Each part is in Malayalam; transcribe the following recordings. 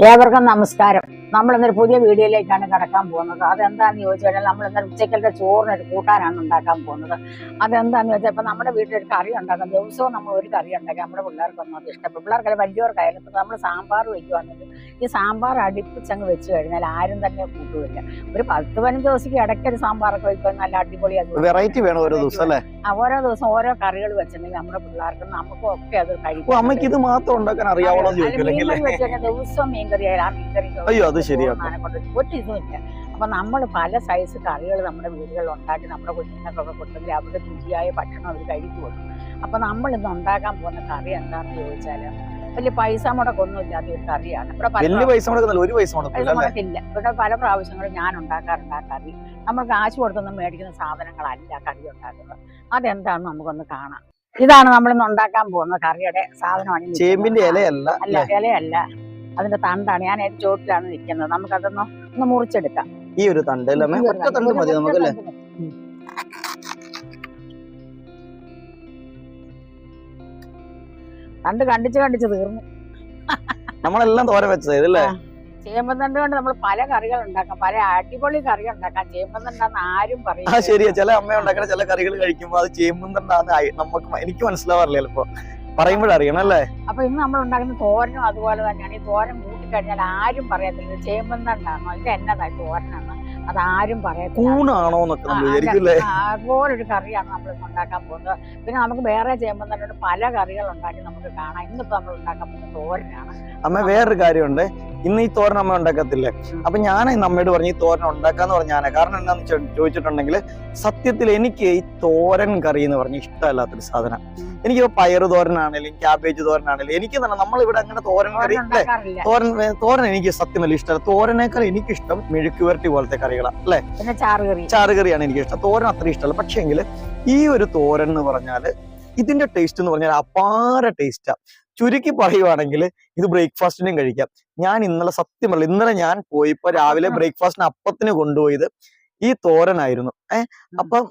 ഏവർക്കും നമസ്കാരം. നമ്മൾ ഇന്നൊരു പുതിയ വീഡിയോയിലേക്കാണ് കടക്കാൻ പോകുന്നത്. അതെന്താണെന്ന് ചോദിച്ചു കഴിഞ്ഞാൽ നമ്മൾ ഇന്നൊരു ഉച്ചക്കലത്തെ ചോറിന് ഒരു കൂട്ടാനാണ് ഉണ്ടാക്കാൻ പോകുന്നത്. അതെന്താന്ന് വെച്ചാൽ ഇപ്പൊ നമ്മുടെ വീട്ടിൽ ഒരു കറി ഉണ്ടാക്കാം. ദിവസവും നമ്മൾ ഒരു കറി ഉണ്ടാക്കാം. നമ്മുടെ പിള്ളേർക്കൊന്നും അത് ഇഷ്ടപ്പെടും പിള്ളേർക്കല്ല വലിയവർക്കായാലും ഇപ്പൊ നമ്മൾ സാമ്പാർ വെക്കുവാണെങ്കിൽ ഈ സാമ്പാർ അടുപ്പിച്ചങ്ങ് വെച്ച് കഴിഞ്ഞാൽ ആരും തന്നെ കൂട്ടുമില്ല ഒരു പത്ത് പതിനഞ്ച് ദിവസത്തേക്ക് ഇടയ്ക്കൊരു സാമ്പാറൊക്കെ വയ്ക്കുക നല്ല അടിപൊളിയാണ് വെറൈറ്റി വേണം ഓരോ ദിവസം അല്ലേ? ആ, ഓരോ ദിവസം ഓരോ കറികൾ വെച്ചിട്ടുണ്ടെങ്കിൽ നമ്മുടെ പിള്ളേർക്കും നമുക്കും ഒക്കെ അത് കഴിക്കും അമ്മയ്ക്ക് ഇത് മാത്രം ഉണ്ടാക്കാൻ എന്ന് ചോദിക്കും ആയാലും ആ അയ്യോ, അത് ശരിയാ. ചോറിനാണ് കൊണ്ട് ഒരു ഇതുമില്ല അപ്പൊ നമ്മൾ പല സൈസ് കറികൾ നമ്മുടെ വീടുകളിൽ ഉണ്ടാക്കി നമ്മുടെ കുഞ്ഞുങ്ങൾക്കൊക്കെ കൊടുത്തെങ്കിൽ അവരുടെ രുചിയായ ഭക്ഷണം അവർ കൊടുക്കും. അപ്പൊ നമ്മൾ ഇന്ന് ഉണ്ടാക്കാൻ പോകുന്ന കറി എന്താണെന്ന് ചോദിച്ചാൽ വലിയ പൈസ മുടക്കൊന്നും ഇല്ലാത്ത ഒരു കറിയാണ്. ഇവിടെ വലിയ പൈസ ഒരു പൈസ മുടക്കില്ല ഇവിടെ പല പ്രാവശ്യങ്ങളും ഞാൻ ഉണ്ടാക്കാറുണ്ട് ആ കറി. നമ്മൾ കാശ് കൊടുത്തൊന്നും മേടിക്കുന്ന സാധനങ്ങളല്ല കറി ഉണ്ടാക്കുന്നത്. അതെന്താണെന്ന് നമുക്കൊന്ന് കാണാം. ഇതാണ് നമ്മളിന്ന് ഉണ്ടാക്കാൻ പോകുന്ന കറിയുടെ സാധനമാണ് ചേമ്പിന്റെ ഇലയല്ല അല്ല? ഇലയല്ല. അതിന്റെ തണ്ടാണ്. ഞാൻ ഏറ്റവും ചോട്ടിലാണ് നിൽക്കുന്നത്. നമുക്കതൊന്ന് ഒന്ന് മുറിച്ചെടുക്കാം. ഈ ഒരു തണ്ട് അല്ലേ ഒറ്റ തണ്ട് മതി നമുക്ക് തണ്ട്. കണ്ടിച്ച് കണ്ടിച്ച് തീർന്നു. നമ്മളെല്ലാം തോര വെച്ചത് ഇതല്ലേ ചേമ്പന്തണ്ട് കൊണ്ട് നമ്മൾ പല കറികൾ ഉണ്ടാക്കാം. പല അടിപൊളി കറികൾ ഉണ്ടാക്കാം. ചേമ്പന്തണ്ടാന്ന് ആരും പറയും ശരിയാ. ചില അമ്മ ഉണ്ടാക്കുന്ന ചില കറികൾ കഴിക്കുമ്പോ അത് ചേമ്പന്തണ്ടാന്ന് നമുക്ക് എനിക്ക് മനസ്സിലാവാറില്ല ചിലപ്പോ. പറയുമ്പോഴറിയണം അല്ലേ? അപ്പൊ ഇന്ന് നമ്മൾ ഉണ്ടാക്കുന്ന തോരനും അതുപോലെ തന്നെയാണ്. ഈ തോരൻ കൂട്ടിക്കഴിഞ്ഞാൽ ആരും പറയത്തില്ല ചേമ്പന്തണ്ടാണോ? ഇത് എന്നതാ തോരനാണ് അത് ആരും പറയത്തില്ല. കൂണാണോ എന്നൊക്കെ നമ്മൾ അതുപോലൊരു കറിയാണ് നമ്മൾ ഉണ്ടാക്കാൻ പോകുന്നത്. പിന്നെ നമുക്ക് വേറെ തന്നെ പല കറികൾ ഉണ്ടാക്കി നമുക്ക് കാണാം. ഇന്നിപ്പോ നമ്മൾ ഉണ്ടാക്കാൻ പോകുന്ന തോരനാണ്. അമ്മ വേറൊരു കാര്യമുണ്ട്. ഇന്ന് ഈ തോരൻ അമ്മ ഉണ്ടാക്കത്തില്ലേ? അപ്പൊ ഞാൻ അമ്മയോട് പറഞ്ഞു ഈ തോരൻ ഉണ്ടാക്കാന്ന് പറഞ്ഞാണ്. കാരണം എന്താന്ന് ചോദിച്ചിട്ടുണ്ടെങ്കിൽ സത്യത്തിൽ എനിക്ക് ഈ തോരൻ കറി എന്ന് പറഞ്ഞ ഇഷ്ടമല്ലാത്തൊരു സാധനം. എനിക്ക് പയറ് തോരനാണെങ്കിലും ക്യാബേജ് തോരനാണെങ്കിലും എനിക്ക് തന്നെ നമ്മളിവിടെ അങ്ങനെ തോരൻ കറി തോരൻ തോരൻ തോരൻ എനിക്ക് സത്യം വലിയ ഇഷ്ടമല്ല. തോരനേക്കാൾ എനിക്കിഷ്ടം മെഴുക്കുവരട്ടി പോലത്തെ കറികളാണ് അല്ലെ? ചാറ് കറി. ചാറുകറിയാണ് എനിക്ക് ഇഷ്ടം തോരൻ അത്ര ഇഷ്ടമല്ല. പക്ഷേങ്കിൽ ഈ ഒരു തോരൻ എന്ന് പറഞ്ഞാൽ ഇതിന്റെ ടേസ്റ്റ് എന്ന് പറഞ്ഞാൽ അപാര ടേസ്റ്റാ ചുരുക്കി പറയുവാണെങ്കിൽ ഇത് ബ്രേക്ക്ഫാസ്റ്റിനും കഴിക്കാം. ഞാൻ ഇന്നലെ സത്യം പറയില്ല ഇന്നലെ ഞാൻ പോയിപ്പോ രാവിലെ ബ്രേക്ക്ഫാസ്റ്റിന് അപ്പത്തിന് കൊണ്ടുപോയത് ഈ തോരനായിരുന്നു. ഏഹ് അപ്പം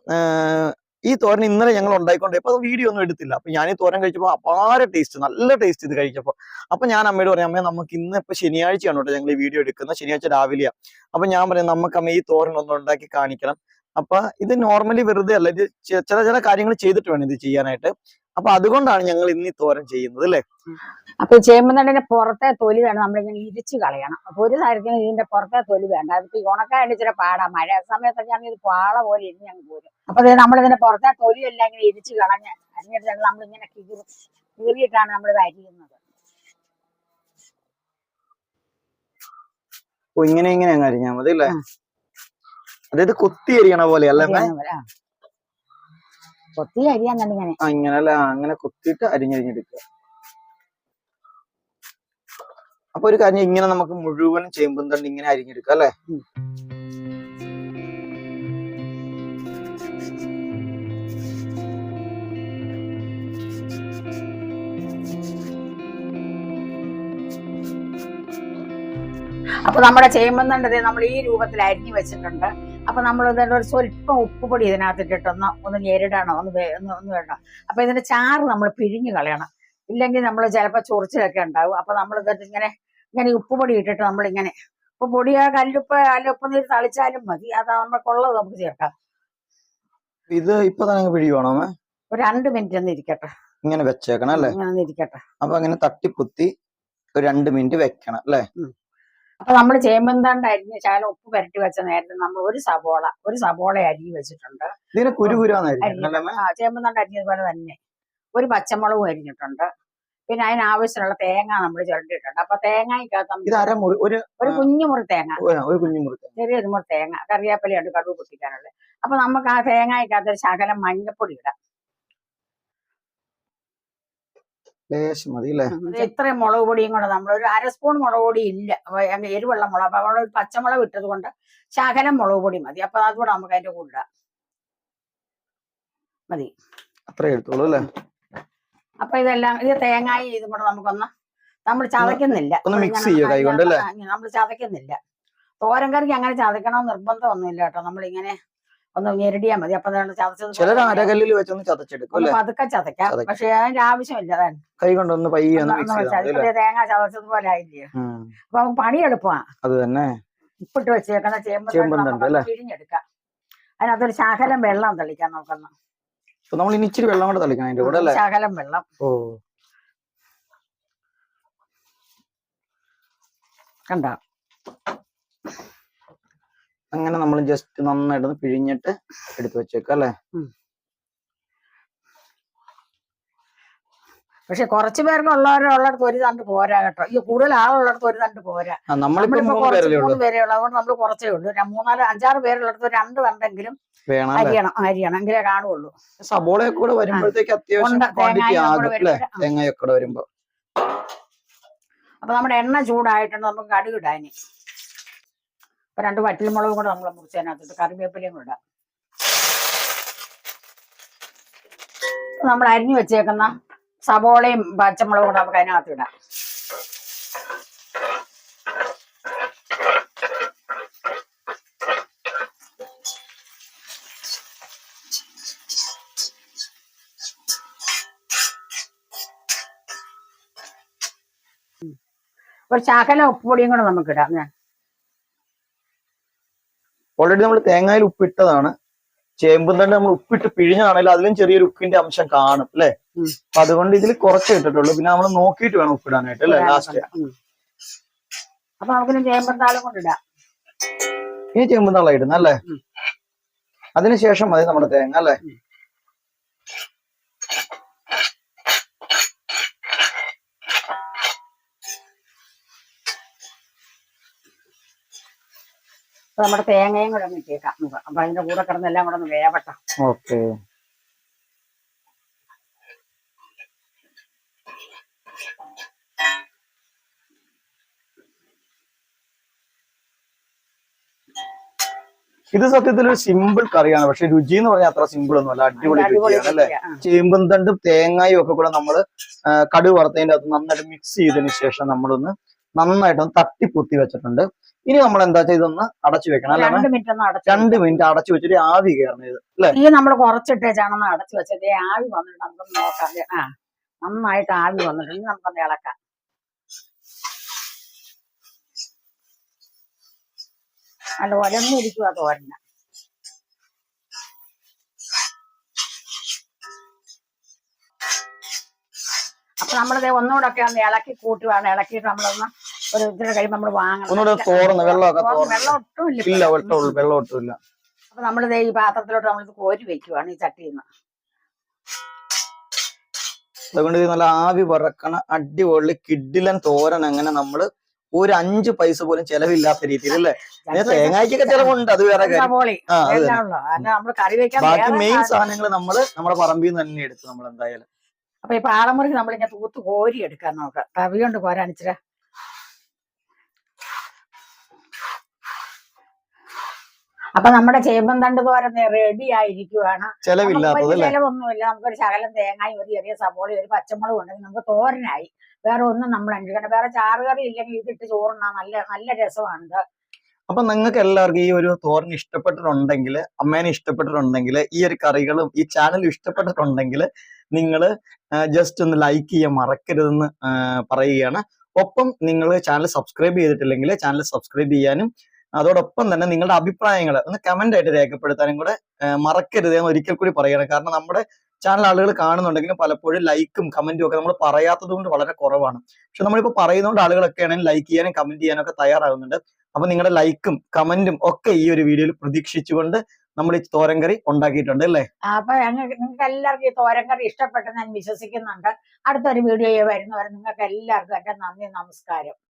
ഈ തോരൻ ഇന്നലെ ഞങ്ങൾ ഉണ്ടായിക്കൊണ്ട് അപ്പൊ വീഡിയോ ഒന്നും എടുത്തില്ല. അപ്പൊ ഞാൻ ഈ തോരൻ കഴിച്ചപ്പോൾ അപാര ടേസ്റ്റ് നല്ല ടേസ്റ്റ് ഇത് കഴിച്ചപ്പോ. അപ്പൊ ഞാൻ അമ്മയോട് പറയാം അമ്മേ നമുക്ക് ഇന്ന് ഇപ്പൊ ശനിയാഴ്ചയാണ് കേട്ടോ ഞങ്ങൾ ഈ വീഡിയോ എടുക്കുന്നത്. ശനിയാഴ്ച രാവിലെയാ. അപ്പൊ ഞാൻ പറയാം നമുക്ക് അമ്മ ഈ തോരൻ ഒന്ന് ഉണ്ടാക്കി കാണിക്കണം. അപ്പൊ ഇത് നോർമലി വെറുതെ അല്ല ഇത് ചില ചില കാര്യങ്ങൾ ചെയ്തിട്ട് വേണം ഇത് ചെയ്യാനായിട്ട്. അപ്പൊ അതുകൊണ്ടാണ് ഞങ്ങൾ ഇന്ന് ഈ തോരൻ ചെയ്യുന്നത് അല്ലെ? അപ്പൊ ഈ പുറത്തെ തൊലി വേണം നമ്മളിങ്ങനെ ഇരിച്ചു കളയണം. അപ്പൊ ഒരു കാര്യത്തിന് ഇതിന്റെ പുറത്തെ തൊലി വേണ്ട. അതിപ്പോ ഈ ഉണക്കായിട്ട് ഇച്ചിരി പാടാ. മഴ സമയത്തൊക്കെ ആണെങ്കിൽ ഇത് പാള പോലെ ഇരുന്ന് ഞങ്ങൾ പോരും. അപ്പൊ നമ്മളിതിന്റെ പുറത്തെ തൊലി എല്ലാം ഇങ്ങനെ ഇരിച്ച് കളഞ്ഞ് അരിഞ്ഞിട്ട് നമ്മളിങ്ങനെ കീറും കീറിയിട്ടാണ് നമ്മളിത് അരിയുന്നത്. ഇങ്ങനെ ഇങ്ങനെ അങ്ങ് അരിഞ്ഞാൽ മതി അല്ലേ? അതായത് കൊത്തി അരിയണ പോലെ അല്ലേ കൊത്തി അരിയാൻ ആ, അങ്ങനെ കൊത്തിയിട്ട് അരിഞ്ഞരിഞ്ഞെടുക്കുക. അപ്പൊ ഒരു കാര്യം ഇങ്ങനെ നമുക്ക് മുഴുവൻ ചേമ്പും തണ്ട് ഇങ്ങനെ അരിഞ്ഞെടുക്ക അല്ലേ. അപ്പൊ നമ്മുടെ ചേമ്പന്തണ്ടത് നമ്മൾ ഈ രൂപത്തിൽ അരിഞ്ഞു വെച്ചിട്ടുണ്ട്. അപ്പൊ നമ്മൾ ഇതിന്റെ ഒരു സ്വല്പം ഉപ്പുപൊടി ഇതിനകത്ത് ഇട്ടിട്ടൊന്ന് ഒന്ന് ഞെരിടണം ഒന്ന് ഒന്ന് ഒന്ന് വേണം അപ്പൊ ഇതിന്റെ ചാറ് നമ്മൾ പിഴിഞ്ഞു കളയണം. ഇല്ലെങ്കിൽ നമ്മൾ ചിലപ്പോൾ ചൊറിച്ചിലൊക്കെ ഉണ്ടാവും. അപ്പൊ നമ്മൾ ഇതിട്ട് ഇങ്ങനെ ഇങ്ങനെ ഉപ്പുപൊടി ഇട്ടിട്ട് നമ്മളിങ്ങനെ ഇപ്പൊ പൊടിയോ കല്ലുപ്പ് കല്ലുപ്പ് നീര് തളിച്ചാലും മതി. അത് നമുക്കുള്ളത് നമുക്ക് ചേർക്കാം. ഇത് ഇപ്പൊ തന്നെ പിഴിയുവാണോ ഒരു രണ്ട് മിനിറ്റ് ഒന്ന് ഇരിക്കട്ടെ. ഇങ്ങനെ വെച്ചേക്കണം അല്ലെ? ഇങ്ങനെ ഇരിക്കട്ടെ. അപ്പൊ അങ്ങനെ തട്ടിപ്പുത്തി ഒരു രണ്ട് മിനിറ്റ് വെക്കണം അല്ലെ? അപ്പൊ നമ്മൾ ചേമ്പന്താണ്ട് അരിഞ്ഞ് ശകലം ഉപ്പ് പുരട്ടി വെച്ച നേരത്തെ നമ്മൾ ഒരു സബോള ഒരു സബോള അരി വെച്ചിട്ടുണ്ട്? ആ ചേമ്പന്താണ്ട് അരിഞ്ഞതുപോലെ തന്നെ. ഒരു പച്ചമുളകും അരിഞ്ഞിട്ടുണ്ട്. പിന്നെ അതിനാവശ്യമുള്ള തേങ്ങ നമ്മൾ ചുരണ്ടിയിട്ടുണ്ട്. അപ്പൊ തേങ്ങയ്ക്കകത്ത് ഒരു ഒരു കുഞ്ഞു മുറി തേങ്ങ. ചെറിയൊരു മുറി തേങ്ങ. കറിവേപ്പിലയുണ്ട് കടുവ് പൊട്ടിക്കാനുള്ളത്. അപ്പൊ നമുക്ക് ആ തേങ്ങയ്ക്കകത്ത് ഒരു ശകലം മഞ്ഞപ്പൊടി ഇടാം. ലേശം മതി അല്ലേ? ഇത് ഇത്രയും മുളക് പൊടിയും കൂടെ നമ്മൾ ഒരു അര സ്പൂൺ മുളക് പൊടി ഇല്ല. എരിവെള്ള മുളക്. അപ്പൊ നമ്മൾ പച്ചമുളക് ഇട്ടത് കൊണ്ട് ശകലം മുളക് പൊടി മതി. അപ്പൊ അതുകൂടെ നമുക്ക് അതിന്റെ കൂടെ മതി. അത്ര എടുത്തോളൂ അല്ലേ? അപ്പൊ ഇതെല്ലാം ഇത് തേങ്ങായ ഇതും കൂടെ നമുക്കൊന്ന് നമ്മൾ ചതയ്ക്കുന്നില്ല. ഒന്ന് mix ചെയ്യുക കൈകൊണ്ട് അല്ലേ? നമ്മൾ ചതയ്ക്കുന്നില്ല. തോരൻ കറിക്ക് അങ്ങനെ ചതയ്ക്കണമെന്ന് നിർബന്ധമൊന്നുമില്ല കേട്ടോ. നമ്മളിങ്ങനെ ഒന്ന് ഞെരടിയാൽ മതി. അപ്പൊ ചതച്ചത് ചിലർ അരകല്ലിൽ വെച്ചൊന്ന് ചതച്ചെടുക്കും ഒന്ന് പതുക്കെ ചതയ്ക്കാം. ചതയ്ക്കാം. പക്ഷെ അതിന്റെ ആവശ്യമില്ല അതാണ്. കൈ കൊണ്ടൊന്ന് പയ്യെ അല്ലേ? തേങ്ങ ചതച്ചതുപോലെ ആയില്ലേ? ഉം. അപ്പൊ പണി എളുപ്പമാണ് അത് തന്നെ. ഉപ്പിട്ട് വെച്ചേക്കുന്ന ചേമ്പ് പിഴിഞ്ഞെടുക്കാം. അതിനകത്തൊരു ശകലം വെള്ളം തളിക്കാം നമുക്കൊന്ന്. നമ്മൾ ഇനി ഇച്ചിരി വെള്ളം കൂടെ തളിക്കണം അതിന്റെ കൂടെ അല്ലേ? ശകലം വെള്ളം. ഓ. കണ്ടോ? അങ്ങനെ നമ്മൾ ജസ്റ്റ് നന്നായിട്ട് പിഴിഞ്ഞിട്ട് എടുത്തു വെച്ചേക്കാം അല്ലെ? പക്ഷെ കുറച്ച് പേർക്ക് ഉള്ളവരുള്ളടത്ത് ഒരു തണ്ട് പോരാ കേട്ടോ. ഈ കൂടുതൽ ആളുള്ളടത്ത് ഒരു തണ്ട് പോരാ. നമ്മളിപ്പോ മൂന്ന് പേരല്ലേ ഉള്ളൂ. മൂന്ന് പേരേ ഉള്ളൂ. അതുകൊണ്ട് നമ്മൾ കുറച്ചേ ഉള്ളൂ. മൂന്നാൽ അഞ്ചാറ് പേരുള്ളടത്ത് രണ്ട് തണ്ടെങ്കിലും അരിയണം അരിയണം. എങ്കിലേ കാണുള്ളൂ. സബോളയൊക്കെ കൂടെ വരുമ്പോഴത്തേക്ക് അത്യാവശ്യം. തേങ്ങയൊക്കെ വരുമ്പോ. അപ്പൊ നമ്മുടെ എണ്ണ ചൂടായിട്ടുണ്ട്. നമുക്ക് കടുക് ഇടാനി അപ്പൊ രണ്ട് വറ്റൽമുളകും കൂടെ നമ്മൾ മുറിച്ചതിനകത്തിട്ട് കറിവേപ്പിലയും കൂടെ ഇടാം. നമ്മൾ അരിഞ്ഞു വെച്ചേക്കുന്ന സവോളയും പച്ചമുളകും കൂടെ നമുക്ക് അതിനകത്ത് ഇടാം. ഒരു ശകല ഉപ്പുപൊടിയും കൂടെ നമുക്ക് ഇടാം ഞാൻ. ഓൾറെഡി നമ്മൾ തേങ്ങയിൽ ഉപ്പിട്ടതാണ്. ചേമ്പും തന്നെ നമ്മൾ ഉപ്പിട്ട് പിഴിഞ്ഞാണെങ്കിൽ അതിലും ചെറിയൊരു ഉപ്പിന്റെ അംശം കാണും അല്ലെ. അപ്പൊ അതുകൊണ്ട് ഇതിൽ കുറച്ച് ഇട്ടിട്ടുള്ളൂ. പിന്നെ നമ്മൾ നോക്കിയിട്ട് വേണം ഉപ്പിടാനായിട്ട് അല്ലെ? ലാസ്റ്റ്. അപ്പൊ നമുക്കിനി ചേമ്പന്താളും കൊണ്ടിടാം ഇനി ചേമ്പും തള്ള ഇടുന്ന അല്ലേ? അതിനുശേഷം മതി നമ്മുടെ തേങ്ങ അല്ലെ? അപ്പൊ നമ്മുടെ തേങ്ങയും കൂടെ ഒന്ന് ഇട്ടേക്കാം. നമുക്ക് അപ്പൊ അതിന്റെ കൂടെ കിടന്ന് എല്ലാം കൂടെ ഒന്ന് വേവട്ടെ. ഓക്കെ. ഇത് സത്യത്തിൽ ഒരു സിമ്പിൾ കറിയാണ്. പക്ഷെ രുചി എന്ന് പറഞ്ഞാൽ അത്ര സിമ്പിൾ ഒന്നുമല്ല. അടിപൊളി അടിപൊളി രുചിയാണ് അല്ലെ. ചേമ്പും തണ്ടും തേങ്ങയും ഒക്കെ കൂടെ നമ്മൾ കടുക് വറുത്തതിന്റെ അകത്ത് നന്നായിട്ട് മിക്സ് ചെയ്തതിന് ശേഷം നമ്മളൊന്ന് നന്നായിട്ടൊന്ന് തട്ടി പൊത്തി വെച്ചിട്ടുണ്ട്. ഇനി നമ്മൾ എന്താ ചെയ്തൊന്ന് അടച്ചു വെക്കണം അല്ലേ രണ്ട് മിനിറ്റ് ഒന്ന് അടച്ചു രണ്ട് മിനിറ്റ് അടച്ചു വെച്ചിട്ട് ആവി കയറണം ഇത് അല്ലെ? ഈ നമ്മൾ കുറച്ചിട്ടേച്ചാണെന്ന് അടച്ചു വെച്ചത്. ആവി വന്നിട്ട് നമുക്ക് നോക്കാം. ആ നന്നായിട്ട് ആവി വന്നിട്ടുണ്ട് നമുക്കൊന്ന് ഇളക്കാം. അല്ല ഇരിക്കുക തോരന. അപ്പൊ നമ്മളിത് ഒന്നുകൂടെ ഒക്കെ ഒന്ന് ഇളക്കി കൂട്ടുവാണ്. ഇളക്കിയിട്ട് നമ്മളൊന്ന് ഒരു ഇച്ചിരി കഴിയുമ്പോ നമ്മൾ വാങ്ങണം. ഒന്നുകൂടെ തോർന്ന് വെള്ളമൊക്കെ വെള്ളം ഒട്ടും ഇല്ല വെള്ളം ഒട്ടും ഇല്ല അപ്പൊ നമ്മളിത് ഈ പാത്രത്തിലോട്ട് നമ്മളിത് കോരി വെക്കുവാണ് ഈ ചട്ടിയിൽ നിന്ന് അതുകൊണ്ട് നല്ല ആവി പറക്കണ അടിപൊളി കിഡിലൻ തോരൻ അങ്ങനെ നമ്മൾ ഒരു അഞ്ച് പൈസ പോലും ചെലവില്ലാത്ത രീതിയിൽ അല്ലേ? പിന്നെ തേങ്ങയ്ക്കൊക്കെ ചെലവുണ്ട് അത് വേറെ കാര്യം. ബാക്കി മെയിൻ സാധനം- സാധനങ്ങൾ നമ്മൾ നമ്മുടെ പറമ്പിൽ നിന്ന് തന്നെ എടുത്തു നമ്മൾ എന്തായാലും അപ്പൊ ഈ പാളമുറിക്ക് നമ്മളിങ്ങനെ തൂത്ത് കോരി എടുക്കാൻ നോക്കാം തവി കൊണ്ട് കോരാൻ ഇച്ചിരി അപ്പൊ നമ്മുടെ ചേമ്പൻ തണ്ട് തോരൻ റെഡി ആയിരിക്കുവാണ്. ചെലവൊന്നുമില്ല. നമുക്കൊരു ശകലം തേങ്ങയും ഒരു ചെറിയ സവോളയും ഒരു പച്ചമുളകും ഉണ്ടെങ്കിൽ നമുക്ക് തോരനായി. വേറെ ഒന്നും നമ്മൾ അന്വേഷിക്കണം വേറെ ചാറുകറി ഇല്ലെങ്കിൽ ഇതിട്ട് ചോറുണ്ണാ നല്ല നല്ല രസമാണ് അപ്പൊ നിങ്ങൾക്ക് എല്ലാവർക്കും ഈ ഒരു തോരൻ ഇഷ്ടപ്പെട്ടിട്ടുണ്ടെങ്കിൽ അമ്മേനെ ഇഷ്ടപ്പെട്ടിട്ടുണ്ടെങ്കിൽ ഈ ഒരു കറികളും ഈ ചാനലും ഇഷ്ടപ്പെട്ടിട്ടുണ്ടെങ്കിൽ നിങ്ങൾ ജസ്റ്റ് ഒന്ന് ലൈക്ക് ചെയ്യാൻ മറക്കരുതെന്ന് പറയുകയാണ്. ഒപ്പം നിങ്ങൾ ചാനൽ സബ്സ്ക്രൈബ് ചെയ്തിട്ടില്ലെങ്കിൽ ചാനൽ സബ്സ്ക്രൈബ് ചെയ്യാനും അതോടൊപ്പം തന്നെ നിങ്ങളുടെ അഭിപ്രായങ്ങൾ ഒന്ന് കമന്റ് ആയിട്ട് രേഖപ്പെടുത്താനും കൂടെ മറക്കരുത്. എന്ന് ഒരിക്കൽ കൂടി പറയണം. കാരണം നമ്മുടെ ചാനൽ ആളുകൾ കാണുന്നുണ്ടെങ്കിലും പലപ്പോഴും ലൈക്കും കമന്റും ഒക്കെ നമ്മൾ പറയാത്തത് കൊണ്ട് വളരെ കുറവാണ്. പക്ഷെ നമ്മളിപ്പോൾ പറയുന്നതുകൊണ്ട് ആളുകളൊക്കെ ആണെങ്കിൽ ലൈക്ക് ചെയ്യാനും കമന്റ് ചെയ്യാനും ഒക്കെ തയ്യാറാകുന്നുണ്ട്. അപ്പൊ നിങ്ങളുടെ ലൈക്കും കമന്റും ഒക്കെ ഈ ഒരു വീഡിയോയിൽ പ്രതീക്ഷിച്ചുകൊണ്ട് നമ്മൾ ഈ തോരൻ കറി ഉണ്ടാക്കിയിട്ടുണ്ട് അല്ലേ? അപ്പൊ നിങ്ങൾക്ക് എല്ലാവർക്കും ഈ തോരൻ കറി ഇഷ്ടപ്പെട്ടെന്ന് ഞാൻ വിശ്വസിക്കുന്നുണ്ട്. അടുത്തൊരു വീഡിയോ വരുന്നവരെ നിങ്ങൾക്ക് എല്ലാവർക്കും എന്റെ നന്ദി നമസ്കാരം.